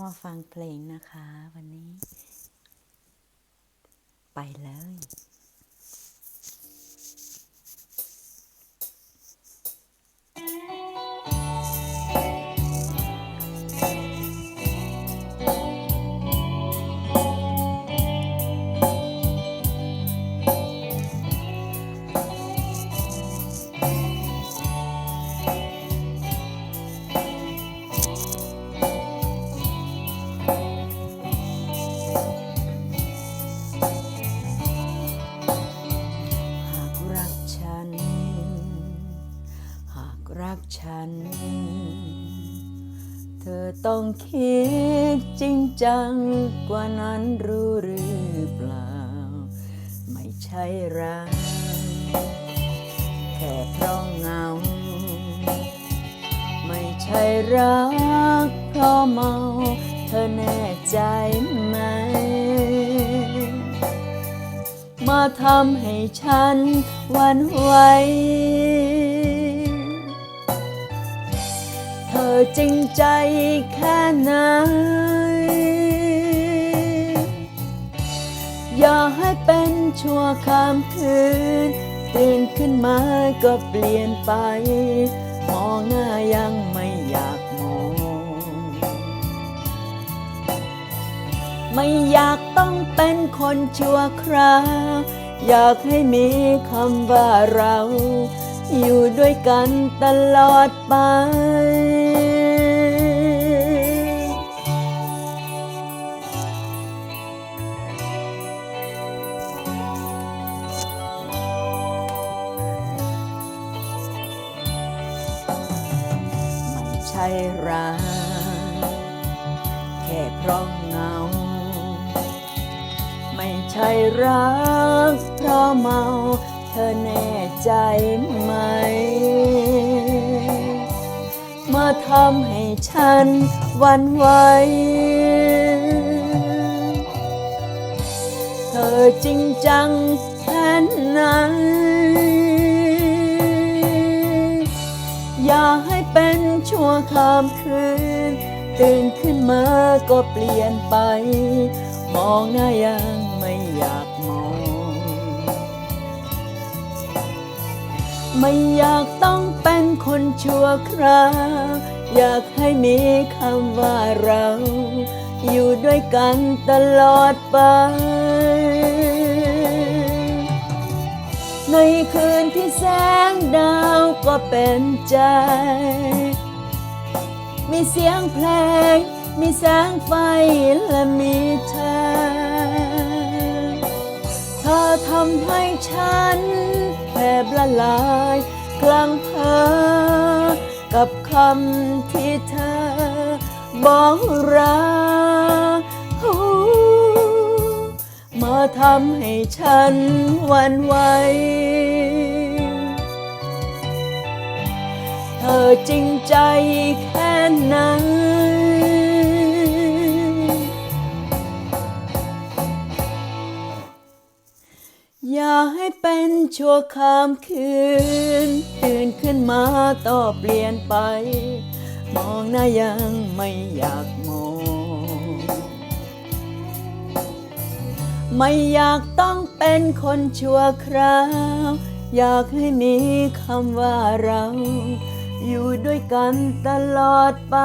มาฟังเพลงนะคะ วันนี้ ไปเลย ฉัน หากรักฉัน เธอต้องคิดจริงจังกว่านั้นรู้หรือเปล่า ไม่ใช่รัก แค่เพราะเหงา ไม่ใช่รักเพราะเมาเธอแน่ ทำให้ฉันหวันไหวเธอจริงใจแค่ไหน อย่าให้เป็นชั่วข้ามคืน ตื่นขึ้นมาก็เปลี่ยนไป มองหน้ายังไม่อยาก ไม่อยากต้องเป็นคนชั่วคราว อยากให้มีคำว่าเรา อยู่ด้วยกันตลอดไปไม่ใช่รักแค่เพราะเงา ไม่ใช่รักเพราะเมาเธอแน่ใจไหม มาทำให้ฉันวันไหวเธอจริงจังแค่ไหนอย่าให้เป็นชั่วข้ามคืน ตื่นขึ้นมาก็เปลี่ยนไป มองหน้ายัง ไม่อยากต้องเป็นคนชั่วคราว อยากให้มีคำว่าเรา อยู่ด้วยกันตลอดไป ในคืนที่แสงดาวก็เป็นใจ มีเสียงเพลง มีแสงไฟและมีเธอ เธอทำให้ฉัน บละลายกลางเพอกับคำที่เธอบอกรักมาทำให้ฉันหวันไหวเธอจริงใจแค่ไหน อย่าให้เป็นชั่วข้ามคืน ตื่นขึ้นมาต่อเปลี่ยนไป มองหน้ายังไม่อยากมอง ไม่อยากต้องเป็นคนชั่วคราว อยากให้มีคำว่าเรา อยู่ด้วยกันตลอดไป